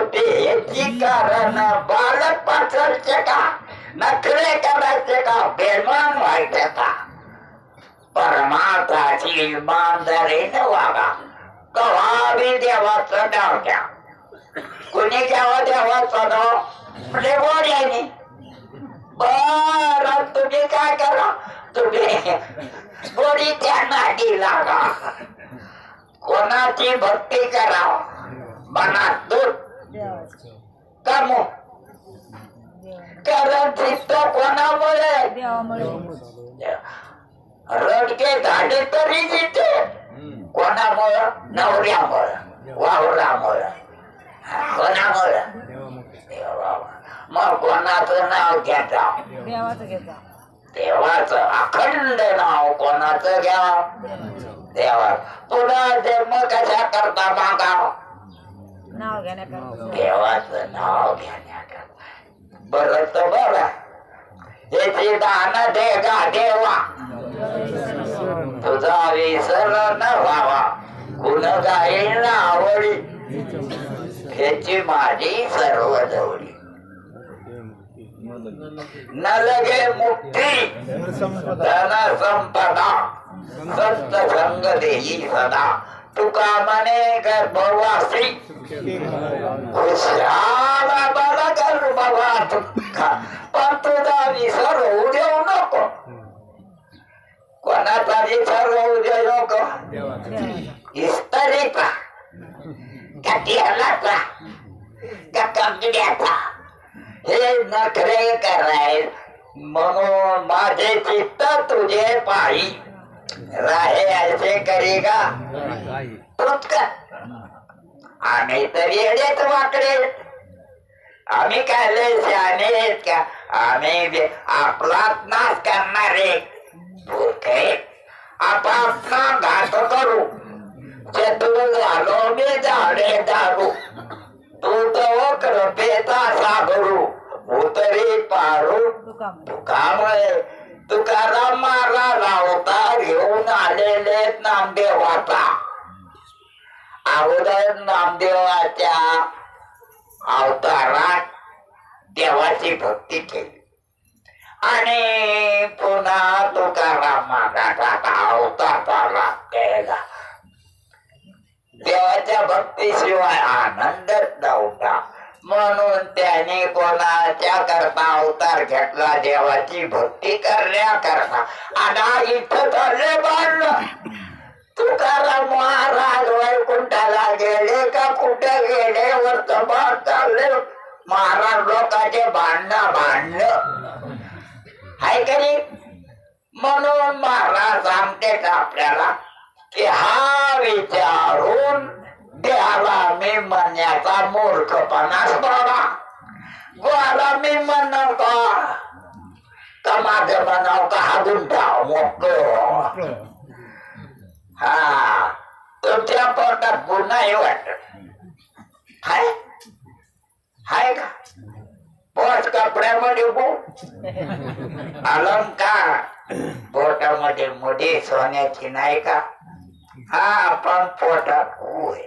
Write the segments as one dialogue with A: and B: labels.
A: होते याची कारण बालक पाचलचे का नखरे करायचे का बेमान व्हायचे का परमार्थाची इमानदारीने वागा. कवाबी देवाचं नाव घ्या. कुणी घ्यावं देवाचं नाव? यांनी. बर तुम्ही काय करा? तुम्ही गोडीच्या नादी लागा. कोणाची भक्ती करा मनात दूर कमू कारण चित्त कोणामुळे? रडके झाले तरी जिथे. कोणामुळं? नवऱ्यामुळं वावरामुळं कोणामुळं. मग कोणाचं नाव
B: घेता?
A: देवाचं अखंड नाव कोणाचं घ्या? देवा पुन्हा जन्म कशा करता मागा?
B: नाव घेण्याकरता.
A: देवाचं नाव घेण्याकरता. बरं तर बरं. याची दान दे गा देवा. तुझा विसर न व्हावा. गुण गाईल आवडी. ह्याची माझी सर्व जवळी न लगे मुक्ती. धन संपदा संत संग देई सदा. तुका मने गर्भवासी खुशाला बरा गर्भवा तुका। पण तुझा विसर होऊ देऊ नको। कोणाचा विसर होऊ देऊ नको। इस्त्रीचा का तेलाचा का कंगड्याचा हे नखरे कराय म्हणून माझे चित्त तुझे पायी राहे ऐसे करेगा. तूच का आम्ही तर येडेच वाकडे. आम्ही काय लय शहाणे आहेत का? आम्ही बे- आपलाच नाश करणारे आपापला घात करू. चतुर झालो मी झाडे दारू तू तो कृपेचा सागरू. उतरी पारू.
B: तुका
A: तुकामुळे तुकाराम महाराज अवतार घेऊन आलेले नामदेवाचा. अगोदर नामदेवाच्या अवतारात देवाची भक्ती केली. आणि पुन्हा तुकारामाचा अवतार आला केला देवाच्या भक्तीशिवाय आनंदच नव्हता. म्हणून त्याने कोणाच्या करता अवतार घेतला देवाची भक्ती करण्याकरता. आता इथं चालले बांधलं. तुकाराम महाराज वैकुंठाला गेले का कुठे गेले? वर्तमान चालले. महाराज लोकांचे भांडणं भांडणं. हाय करी म्हणून महाराज सांगतेच आपल्याला की हा विचारून देहाला मी म्हणण्याचा मूर्खपणाच बाबा. गोला मी म्हणणार का का माझं म्हणाव का हा गुंठा मोठ हा. तुमच्या पोटात गुन्हाही वाटत. हाय? हाय का? पोट कपड्यामध्ये गो अलंकार. पोटामध्ये मुठी सोन्याची नाही का? हा पण पोटात होय.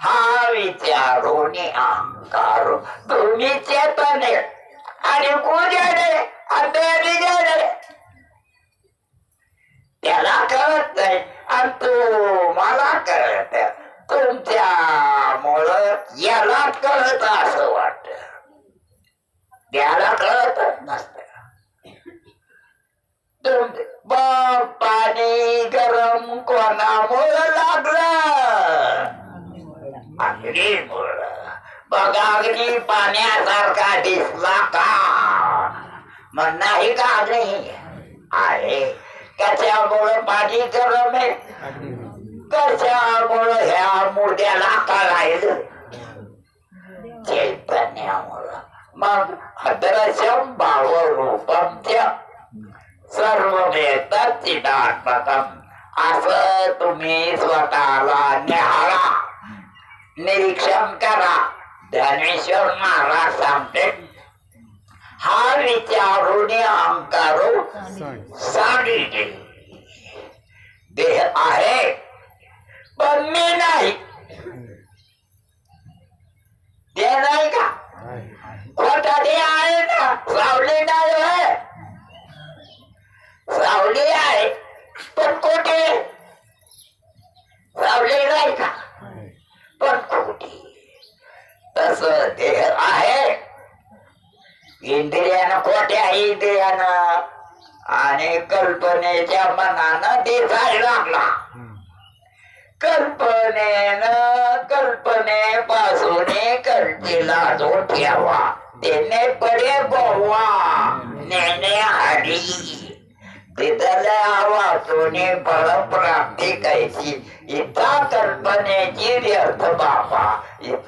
A: हा विचारून अहंकार दोन्ही चेतने. आणि कुजाडे आणि त्याला कळत नाही. आणि तू मला कळत तुमच्यामुळं याला कळत असं वाटत. त्याला कळतच नसत. तुम पाणी गरम कोणामुळं लागलं अग्नीमुळं बघ पाण्यासारखा दिसला का? मग नाही का नाही आहे. कशामुळं पाणी गरम कशामुळं ह्या मुद्द्याला कळायलं. चैतन्यामुळं. मग अदृश्यम भाव रूपम सर्व मिळतात चिदात्मकम असं तुम्ही स्वतःला निहाळा निरीक्षण करा. ज्ञानेश्वर महाराज सांगते हा विचारून अहंकारू सांगितले. देह आहे पण मी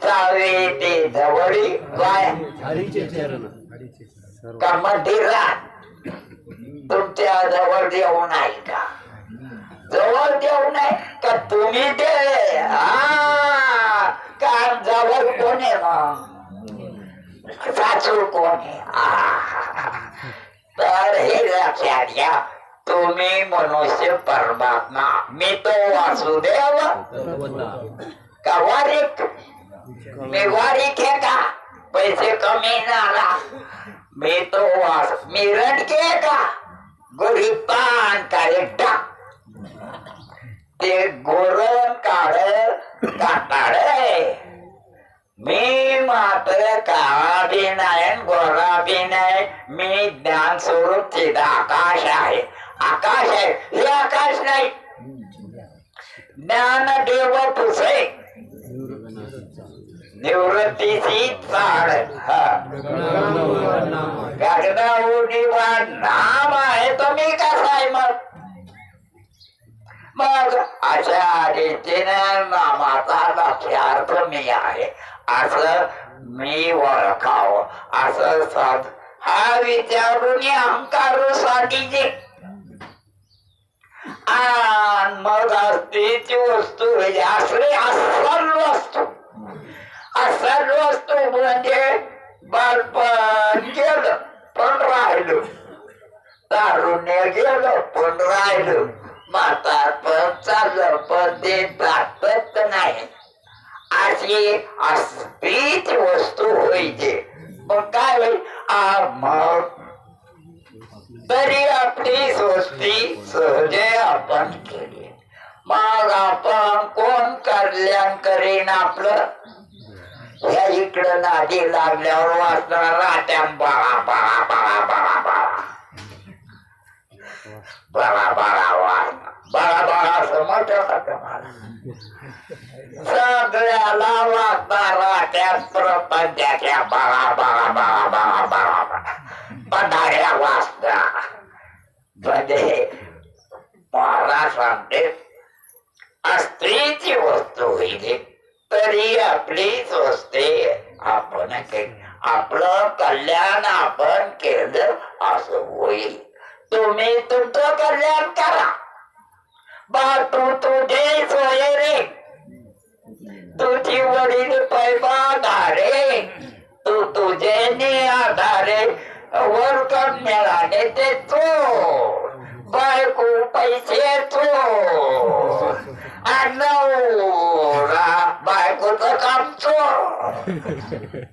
A: वे ते जवळी काय
C: हरीचे चरण
A: का मंदिरात तुमच्या जवळ देऊ नाही का? जवळ देऊ नाही का तुम्ही ते हा का जवळ कोण आहे मग? सासू कोण आहे. तर हे लक्षात घ्या तुम्ही मनुष्य परमात्मा. मी तो वासुदेव. का वारीक का पैसे कमी झाला. मी तो वास के रडके का गोरीपान काळेटा ते गोरण काळ काटाळ मी मात्र काळा बी नाही गोरा बी नाही. मी ज्ञान स्वरूप चिदा आकाश आहे. आकाश आहे. हे आकाश नाही. ज्ञान देव पुसे. निवृत्तीची चाड हा. गगनाऊनी वाढ नाम आहे तुम्ही कसा आहे मग? मग अशा रीतीने नामाचा लक्ष्यार्थ मी आहे. असं मी ओळखावं. असं साध हा विचारून अहंकारू साठीचे जे मग असतेची वस्तू असले असल वस्तू. असल वस्तू म्हणजे बालपण गेलं पण राहिलं. तारुण्य गेलं पण राहिलं. म्हातारपण चाललं पण ते जातच नाही. अशी अस्थित वस्तू होईचे. मग काय होईल? आ, मग तरी आपली स्वस्ती सहजे आपण केली. मग आपण कोण कल्याण करीन आपलं? ह्या इकडं नादी लागल्यावर वाचणार राहत्या बाळा बाळा बाळा बाळा बाळा. बाळा बाळा वाच बाळा बाळा सगळ्याला वाचणार राहत्या प्रपंचाच्या बाळा बाळा बाळा बाळा बाळा बाळा. पधाऱ्या वाचता म्हणजे महाराज सांगते स्त्रीची वस्तू होईल तरी आपलीच वस्ते आपण आपलं कल्याण आपण केलं असं होईल. तुम्ही तुमचं कल्याण करा. बा तू तुझे सोय रे. तुझी वडील पैबा धारे तू तुझे आधारे वरकड मिळाले ते चोर. बायको पैसे चोर नवरा बायकोचं काम चोर.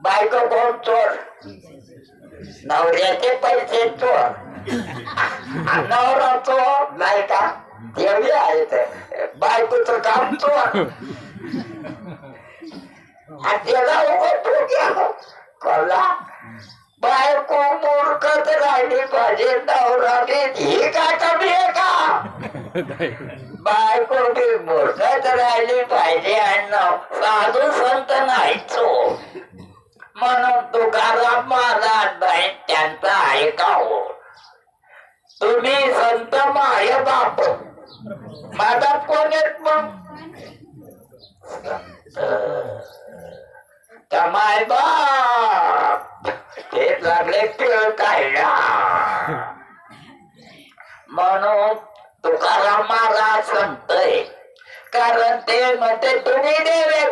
A: बायको कोण चोर? नवऱ्याचे पैसे चोर. नवरा चोर नाही का एवढे आहे बायकोचं काम चोर. आणि त्याला उघड पाहिजे नवरा बी काय कमी आहे का बायको बी मूर्खच राहिली पाहिजे आणि साधू संत नाहीच. म्हणून तुकाराम महाराज नाही त्यांचा ऐकाव. तुम्ही संत माय बाप. माझा कोण येत मग माय बाप. ते लागले पिळ काढला म्हणून तुकाराम महाराज संतय कारण ते म्हणते तुम्ही देवे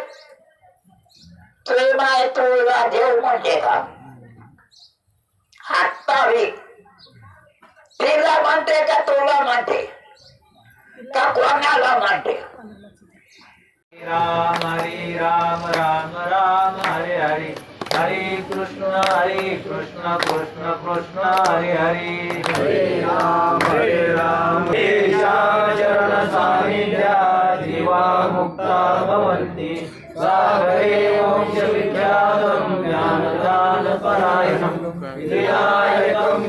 A: प्रेम आहे तुला देव म्हणजे का? हातावी तिला म्हणते का तुला म्हणते? का कोणाला म्हणते?
C: राम हरी राम राम राम हरे हरी. हरे कृष्ण हरे कृष्ण कृष्ण कृष्ण हरे हरे। हरे राम हरे राम। हे चरण सानिध्या जीवा मुक्ता भवन्ति सागरे वंश वंशविख्यातं ज्ञानदानपरायणं विजयायकं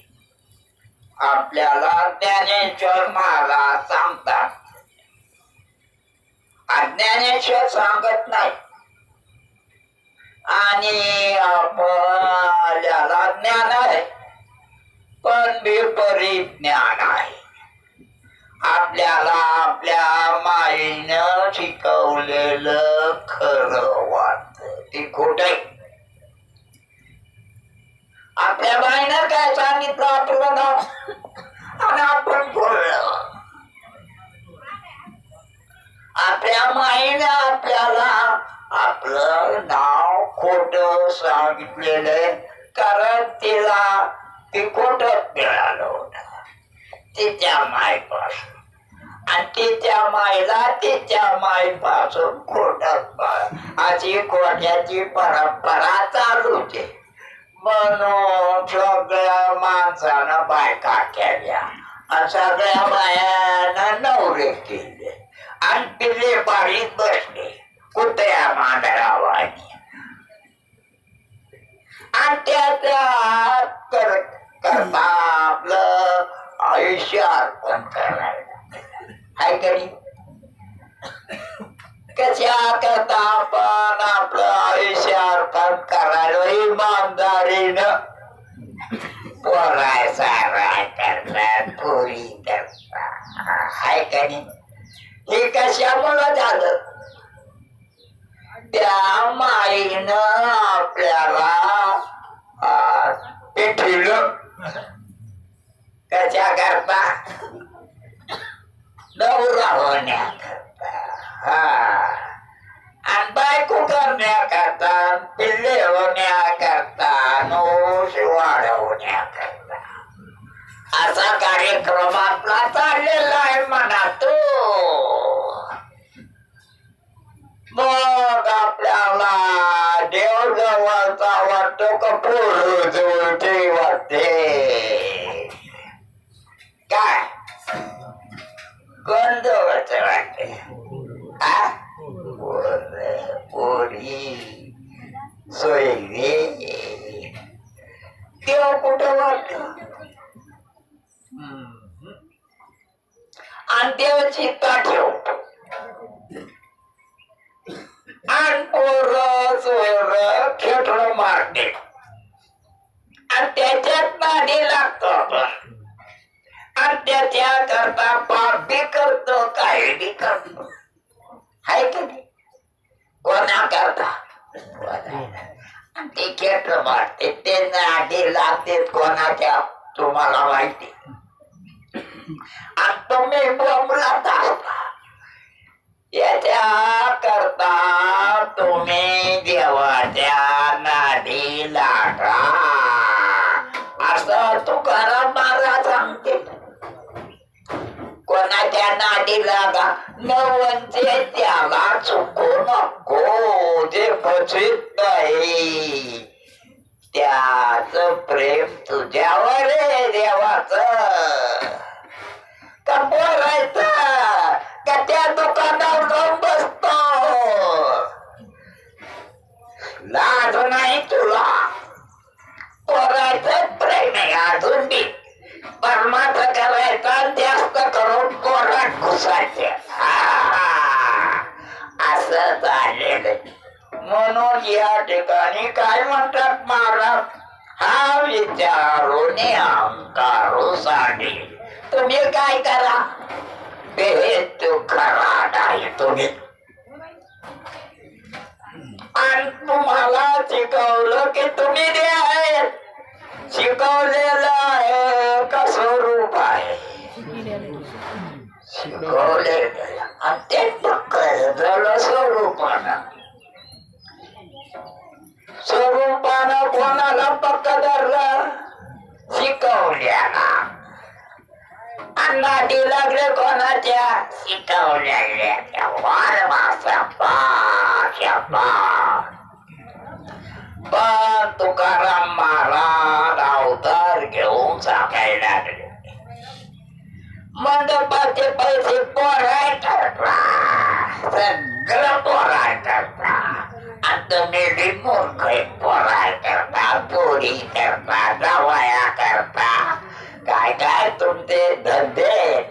A: आपल्याला ज्ञानेश्वर महाराज सांगतात. अज्ञानेश्वर सांगत नाही. आणि आपल्याला ज्ञान आहे पण विपरीत ज्ञान आहे. आपल्याला आपल्या माईनं शिकवलेलं खरं वाटत. ते खोट आहे. आपल्या बाईनं काय सांगितलं आपलं नाव? आणि आपण बोललो. आपल्या माईने आपल्याला आपलं नाव खोट सांगितलेलं कारण तिला ते खोट मिळालं होतं. तिच्या मायपासून आणि तिच्या मायला तिच्या मायपासून खोट अशी खोट्याची परंपरा चालू होते. म्हणून सगळ्या माणसानं बायका केल्या सगळ्या बायानं नवरे केले आणि पिल्ले बारीक बसले कुत्र्या मांडरावानी आणि त्याच्या कर करता आपलं आयुष्य अर्पण करायला हाय कधी कशा करता आपण आपलं आयुष्य अर्पण करायला? इमानदार इमानदारीनं पोरायचा राय करतात पोरी करतात हाय कधी हे कशामुळं झालं त्या माईनं आपल्याला आ, पिठलं कशा करता नवरा होण्याकरता हा आणि बायको करण्याकरता पिल्ले होण्याकरता नोश वाढवण्याकरता असा कार्यक्रम आपला चाललेला आहे म्हणा तो मग आपल्याला देव जवळचा वाटतो का पोर जवळचे आणि देव चित्ता ठेवतो आणि पोर चोर खेटलं मारते. आणि त्याच्यात नादी लागतो आणि त्याच्या करता पाप बी करतो काही बी करतो. हाय की नाही? कोणा करता? आणि ते खेटर मारते ते नादी लागते कोणाच्या? तुम्हाला माहिती. आणि तुम्ही बोंबलात याच्या करता तुम्ही देवाच्या नादी लागा असं तुकाराम महाराज सांगते कोणाच्या नाडी लागा? नवंचे त्याला चुकू नको जे पचित नाही. त्याच प्रेम तुझ्यावर आहे देवाचं. का बोलायचं का त्या दुकानावर जाऊन बसतो लाज नाही तुला पोरायचं प्रेम आहे अजून बी परमार्थ करायचा जास्त करून कोरात घुसायचे असं झालेलं म्हणून या ठिकाणी काय म्हणतात महाराज हा विचारून अंकारू साडी तुम्ही काय करा? तुम्ही. आणि तुम्हाला शिकवलं की तुम्ही ते आहे शिकवलेलं आहे का स्वरूप आहे? शिकवले आणि ते झालं स्वरूपानं. स्वरूपानं कोणाला पक्क धरलं शिकवल्याला. अन्नाटी लागले कोणाच्या? शिकवलेल्या वार पण तुकाराम महाराज अवतार घेऊन सांगायला लागले. मंडपाचे पैसे पोराय करता सगळं पोराय करता आता मेली मूर्ख पोराय करता पोरी करता दवाया करता. काय काय तुमचे धंदे?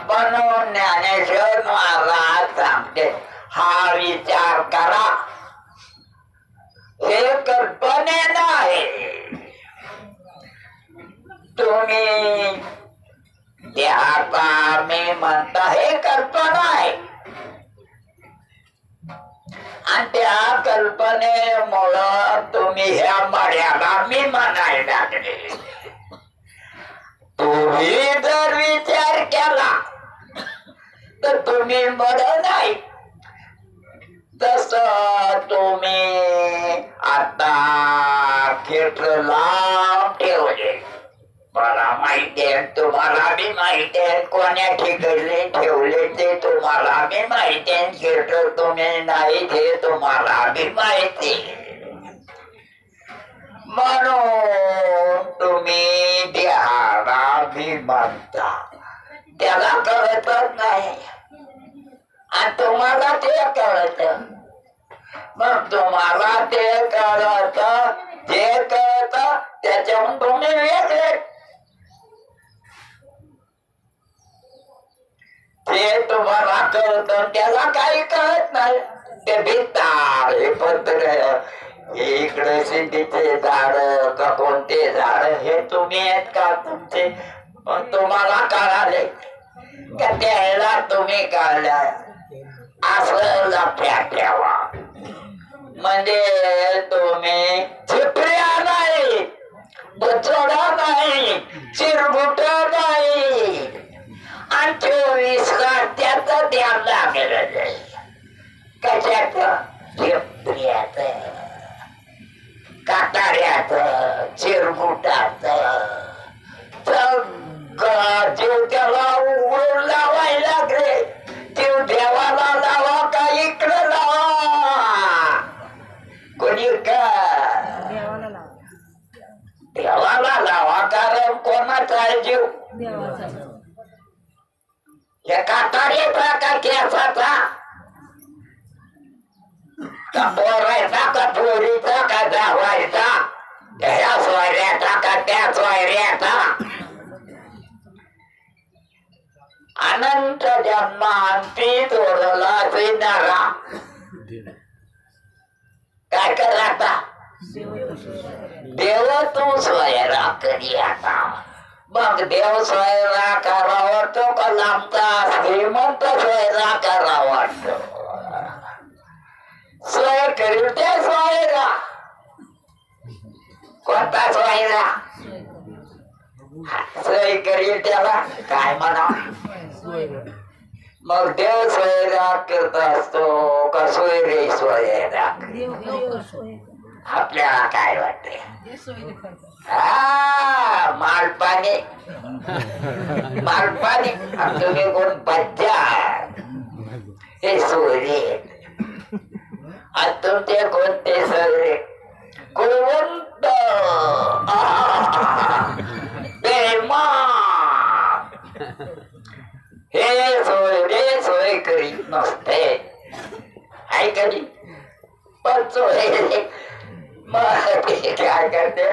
A: म्हणून ज्ञानेश्वर महाराज सांगते. हा विचार करा. हे कल्पने नाही. तुम्ही देहाचा मी म्हणता हे कल्पना आहे. आणि त्या कल्पनेमुळं तुम्ही ह्या मर्यादा मी म्हणायला लागले. तुम्ही जर विचार केला तर तुम्ही मर नाही. तस तुम्ही आता खेळ लांब ठेवले मला माहिती आहे तुम्हाला बी माहिती आहे कोण्या ठिकाणी ठेवले ते तुम्हाला बी माहिती आहे खेळ तुम्ही नाही ते तुम्हाला बी माहिती म्हणून तुम्ही देहाला बी मानता त्याला कळतच नाही. आणि तुम्हाला ते कळत. मग तुम्हाला ते कळत. जे कळत त्याच्याहून तुम्ही वेगळे. ते तुम्हाला कळत त्याला काही कळत नाही. ते भित्तार हे पत्र. इकडे तिथे झाड का कोणते झाड हे तुम्ही आहेत का तुमचे? मग तुम्हाला कळाले. का त्याला तुम्ही काढल्या असं लक्षात ठेवा. म्हणजे तुम्ही चिपऱ्या नाही बचडा नाही चिरबुट नाही. आणि चोवीस तास त्याचं ध्यान लागलं नाही कशाच? चिपऱ्याच. काटाऱ्याच चिरगुटाच सगळं जीव त्याला उघडून लावायला लागले. जीव देवाला लावा का इकडं लावा? कोणी का
B: देवाला लावा.
A: देवाला लावा कारण कोणाचा आहे जीव?
B: देवाचा.
A: या काटारीचा का केसाचा. का पोरायचा का पोरीचा का जावायचा? ह्या सोयऱ्याचा का त्या सोयऱ्याचा अनंत जन्मांती तोडला नारा काय करायचा देव तू स्वयरा करी आता मग देव स्वयरा करा वाटतो का लांबचा श्रीमंत स्वयरा करा स्वय करील ते स्वयरा कोणता स्वयरा सोय करील त्याला काय म्हणा मग देव स्वयंराग करत असतो का
B: सोय रे स्वयंराग
A: आपल्याला काय वाटते हा मालपाणी मालपाणी तुम्ही कोण बच्चा हे सोयरे? आणि तुमचे कोणते सोयरे कुलवंत हे सोयरे सोय करीत नसते. आहे कधी पण सोयरे मग ते काय करते?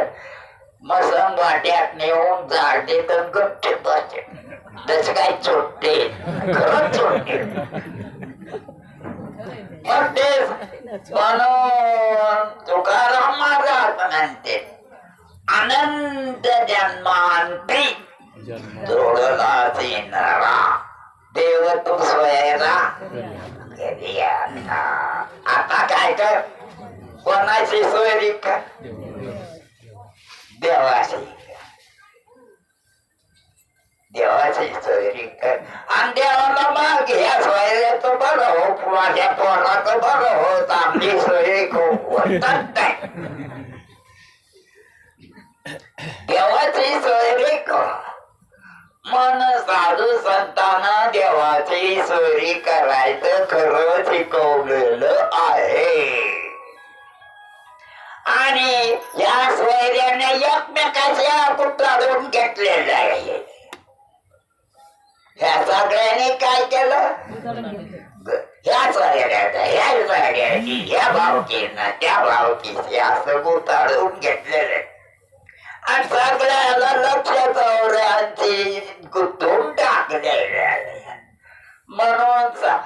A: मसंग वाट्यात नेऊन झाडते तर गप्पे बसते तसं काय चोटते? खरंच चोटते. मग ते म्हणून देवाची सोयरी मन साधू संताना देवाची सोयरी करायचं खरं शिकवलेलं आहे. आणि या सोयऱ्याने एकमेकाच्या कुठाडून घेतलेलं आहे. ह्या सगळ्यांनी काय केलं?
B: उचलून घेतलं.
A: ह्या सोयऱ्याचं ह्या भावकीनं त्या भावकीची असं गुताडून घेतलेलं आणि सगळ्याला लक्ष चौऱ्यांची गुंतून टाकलेले आहे. म्हणून सा-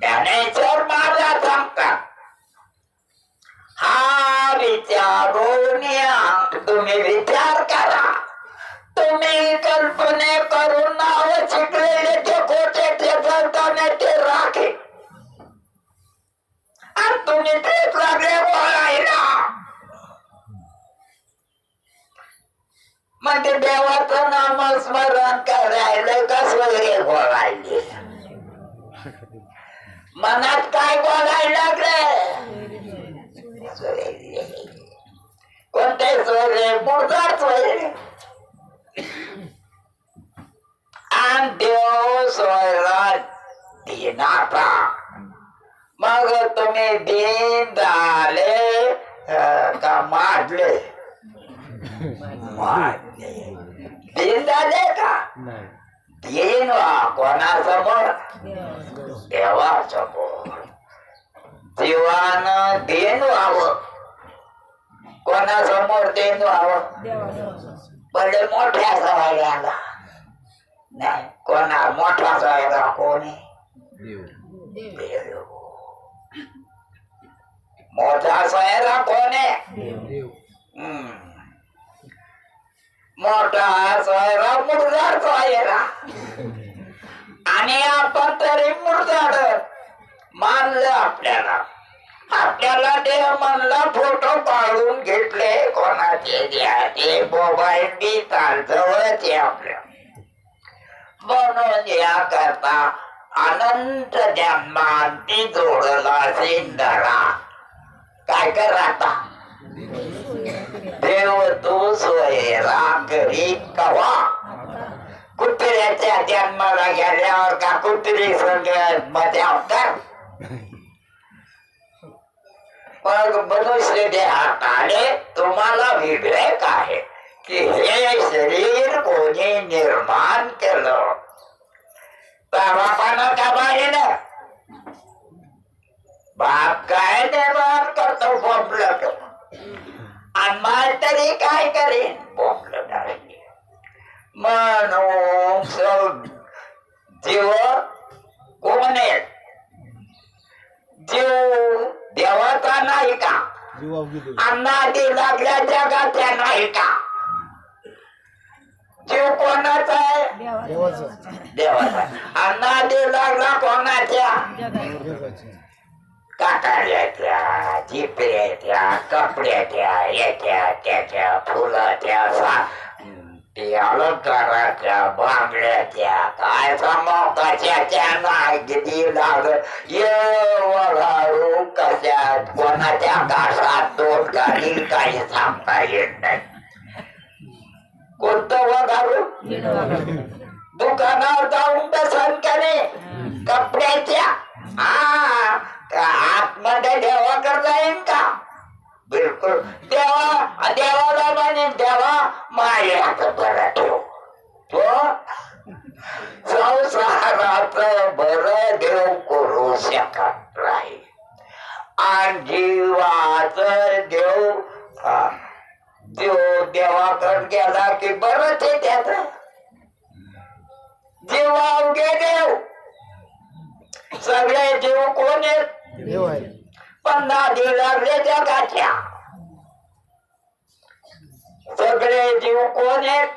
A: ज्ञानेश्वर महाराज सांगतात हा विचारून तुम्ही विचार करा तुम्ही कल्पने करून नाव शिकलेले तुम्ही तेच लागले बोलायला म्हणजे देवाचं नामस्मरण करायला कस वगैरे बोलायले मनात काय बोलायला लागले? कोणते सोयरे मुर्दार सोयरे आणि देव सोयरा दिनाचा मग तुम्ही दिन झाले का माडले? माडले. दिन झाले का? दिन वा कोणासमोर?
B: देवाचं.
A: देवासमोर. जीवानं देण व्हावं. कोणासमोर देण व्हावं. पहिले मोठ्या सवायला नाही कोणा मोठा सवायला कोणी?
B: देव.
A: मोठा सोयरा कोणी. हम्म. मोठा सोयरा मुरगार सोयरा आणि आपण तरी मुरगाड मानलं आपल्याला. आपल्याला देव म्हणला फोटो काढून घेतले कोणाचे द्या ते मोबाईल बी जवळच आहे आपल्या. म्हणून या करता अनंत जन्मांती जोडला सिंधरा काय कर आता? देव तू सोयरा घरी कवा? कुत्र्याच्या जन्माला गेल्यावर का कुत्री सगळ्यात मजा कर? मग मनुष्य देहात आले तुम्हाला विवेक आहे की हे शरीर कोणी निर्माण केलं? बापानं का बाईनं बाप काय निर्माण करतो बोंबलं आणि माल तरी काय करेन? बोंबलं नाही म्हणून जीव कोण आहे? जीव देवाचा नाही का अन्नादी लागल्या जगाच्या नाही का जीव कोणाचा आहे?
B: देवाचं.
A: देवाचा. अन्नादी लागला कोणाच्या. काटाळ्याच्या कपड्याच्या याच्या त्याच्या फुलाच्या सा ते अलंकाराच्या बांगड्याच्या काय समाकाच्या नाही किती लागत ये वळारू कशात? कोणाच्या घासात दोन गाडी? काही सांगता येत नाही. कोणतं वगारू दुकानावर जाऊन बसन कपड्याच्या? हा देवा करता येईन का? बिलकुल. देवा देवाला म्हणे देवा माझ्यात हो? बरं ठेव तो. संसारात बर देव करू शकत नाही. आणि जीवाच देव हा, देव देवाकडे गेला की बरंच आहे त्याच. जीव अवघे देव. सगळे जीव कोण आहेत? पन्नास जीव लागले जगाच्या. सगळे जीव कोण आहेत.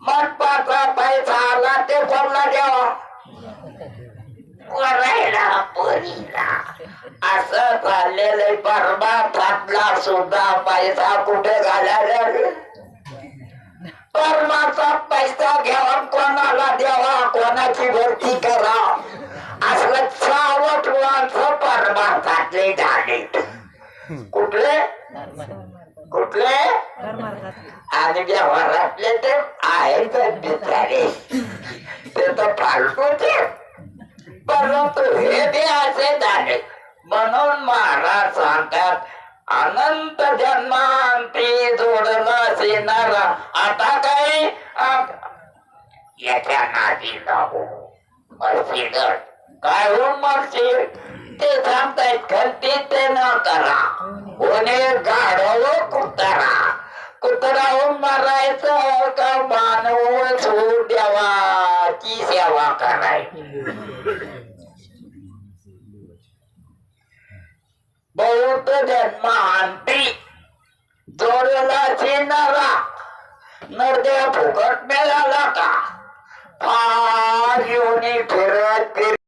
A: मनपाचा पैसा आला ते कोणला द्यावा? वरायला पोरीला असं चाललेलं परमार्थातला सुद्धा पैसा कुठे घालायला? परमाचा पैसा घ्यावा कोणाला द्यावा कोणाची भरती करा. असलं सावट माणसं परमार्थातले झाले. कुठले? कुठले? आणि व्यवहारातले ते आहेत बिचारे ते तर फालतूचे परंतु हे ते असे झाले. म्हणून महाराज सांगतात अनंत जन्मांती जोडला सेनारा आता काय? याच्या नादी लागू मर्सिड काय हो मर्सिड ते सांगतायत खलती ते न करा. होणे गाढव कुत्रा. कुत्रा हो मारायचं का मानव सोड देवाची सेवा करायची. बौद्ध जन्म आणती जोडला नरा नरदेव फुकट मिळाला का फार येऊन फिरत फिर